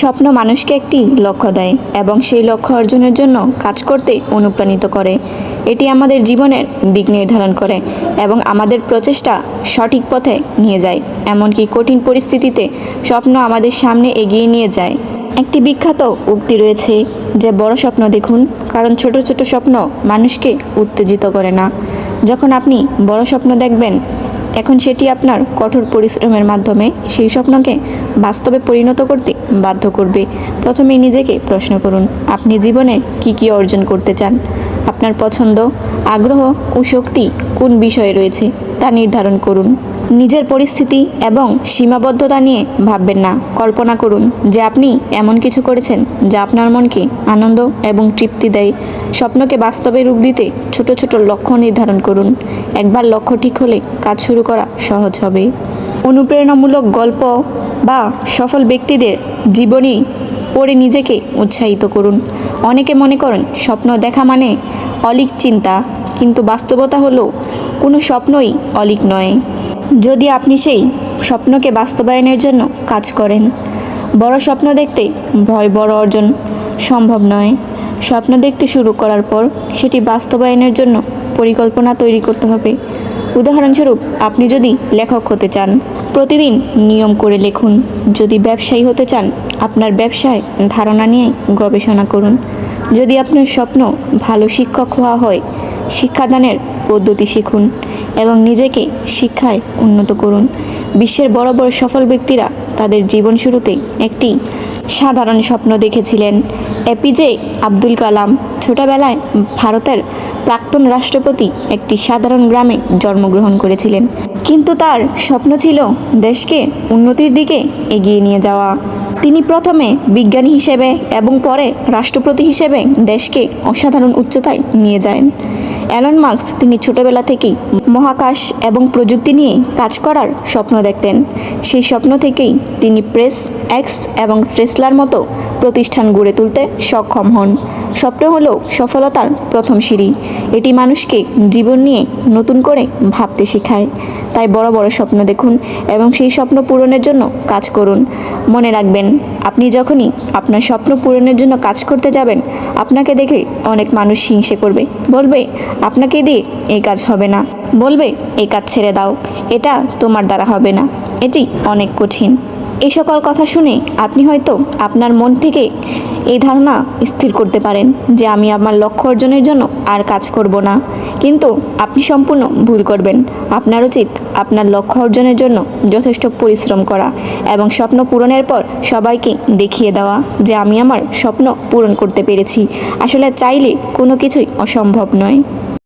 স্বপ্ন মানুষকে একটি লক্ষ্য দেয় এবং সেই লক্ষ্য অর্জনের জন্য কাজ করতে অনুপ্রাণিত করে। এটি আমাদের জীবনের দিক নির্ধারণ করে এবং আমাদের প্রচেষ্টা সঠিক পথে নিয়ে যায়, এমনকি কঠিন পরিস্থিতিতে স্বপ্ন আমাদের সামনে এগিয়ে নিয়ে যায়। একটি বিখ্যাত উক্তি রয়েছে যে, বড় স্বপ্ন দেখুন, কারণ ছোট ছোট স্বপ্ন মানুষকে উত্তেজিত করে না। যখন আপনি বড় স্বপ্ন দেখবেন এখন সেটি আপনার কঠোর পরিশ্রমের মাধ্যমে সেই স্বপ্নকে বাস্তবে পরিণত করতে বাধ্য করবে। প্রথমে নিজেকে প্রশ্ন করুন, আপনি জীবনে কি কি অর্জন করতে চান? আপনার পছন্দ, আগ্রহ ও শক্তি কোন বিষয়ে রয়েছে তা নির্ধারণ করুন। নিজের পরিস্থিতি এবং সীমাবদ্ধতা নিয়ে ভাববেন না। কল্পনা করুন যে আপনি এমন কিছু করেছেন যা আপনার মনকে আনন্দ এবং তৃপ্তি দেয়। স্বপ্নকে বাস্তবে রূপ দিতে ছোট ছোট লক্ষ্য নির্ধারণ করুন। একবার লক্ষ্য ঠিক হলে কাজ শুরু করা সহজ হবে। অনুপ্রেরণামূলক গল্প বা সফল ব্যক্তিদের জীবনী পড়ে নিজেকে উৎসাহিত করুন। অনেকে মনে করেন স্বপ্ন দেখা মানে অলিক চিন্তা, কিন্তু বাস্তবতা হলো কোনো স্বপ্নই অলিক নয়। যদি আপনি সেই স্বপ্নকে বাস্তবায়নের জন্য কাজ করেন, বড় স্বপ্ন দেখতে ভয় বড় অর্জন সম্ভব নয়। স্বপ্ন দেখতে শুরু করার পর সেটি বাস্তবায়নের জন্য পরিকল্পনা তৈরি করতে হবে। উদাহরণস্বরূপ, আপনি যদি লেখক হতে চান, প্রতিদিন নিয়ম করে লিখুন। যদি ব্যবসায়ী হতে চান, আপনার ব্যবসায় ধারণা নিয়ে গবেষণা করুন। যদি আপনার স্বপ্ন ভালো শিক্ষক হওয়া হয়, শিক্ষাদানের পদ্ধতি শিখুন এবং নিজেকে শিক্ষায় উন্নত করুন। বিশ্বের বড় বড় সফল ব্যক্তিরা তাদের জীবন শুরুতে একটি সাধারণ স্বপ্ন দেখেছিলেন। এপিজে আব্দুল কালাম ছোটবেলায় ভারতের প্রাক্তন রাষ্ট্রপতি একটি সাধারণ গ্রামে জন্মগ্রহণ করেছিলেন। কিন্তু তার স্বপ্ন ছিল দেশকে উন্নতির দিকে এগিয়ে নিয়ে যাওয়া। তিনি প্রথমে বিজ্ঞানী হিসেবে এবং পরে রাষ্ট্রপতি হিসেবে দেশকে অসাধারণ উচ্চতায় নিয়ে যায় অ্যালন মার্কস তিনি ছোটবেলা থেকেই মহাকাশ এবং প্রযুক্তি নিয়ে কাজ করার স্বপ্ন দেখতেন। সেই স্বপ্ন থেকেই তিনি প্রেস, এক্স এবং টেসলার মতো প্রতিষ্ঠান গড়ে তুলতে সক্ষম হন। স্বপ্ন হলো সফলতার প্রথম সিঁড়ি। এটি মানুষকে জীবন নিয়ে নতুন করে ভাবতে শেখায়। তাই বড় বড় স্বপ্ন দেখুন এবং সেই স্বপ্ন পূরণের জন্য কাজ করুন। মনে রাখবেন, আপনি যখনই আপনার স্বপ্ন পূরণের জন্য কাজ করতে যাবেন, আপনাকে দেখে অনেক মানুষ হিংসে করবে। বলবে, আপনাকে দিয়ে এই কাজ হবে না। বলবে, এই কাজ ছেড়ে দাও। এটা তোমার দ্বারা হবে না। এটি অনেক কঠিন। এই সকল কথা শুনে আপনি হয়তো আপনার মন থেকে এই ধারণা স্থির করতে পারেন যে আমি আমার লক্ষ্য অর্জনের জন্য আর কাজ করব না। কিন্তু আপনি সম্পূর্ণ ভুল করবেন। আপনার উচিত আপনার লক্ষ্য অর্জনের জন্য যথেষ্ট পরিশ্রম করা এবং স্বপ্ন পূরণের পর সবাইকে দেখিয়ে দেওয়া যে আমি আমার স্বপ্ন পূরণ করতে পেরেছি। আসলে চাইলে কোনো কিছুই অসম্ভব নয়।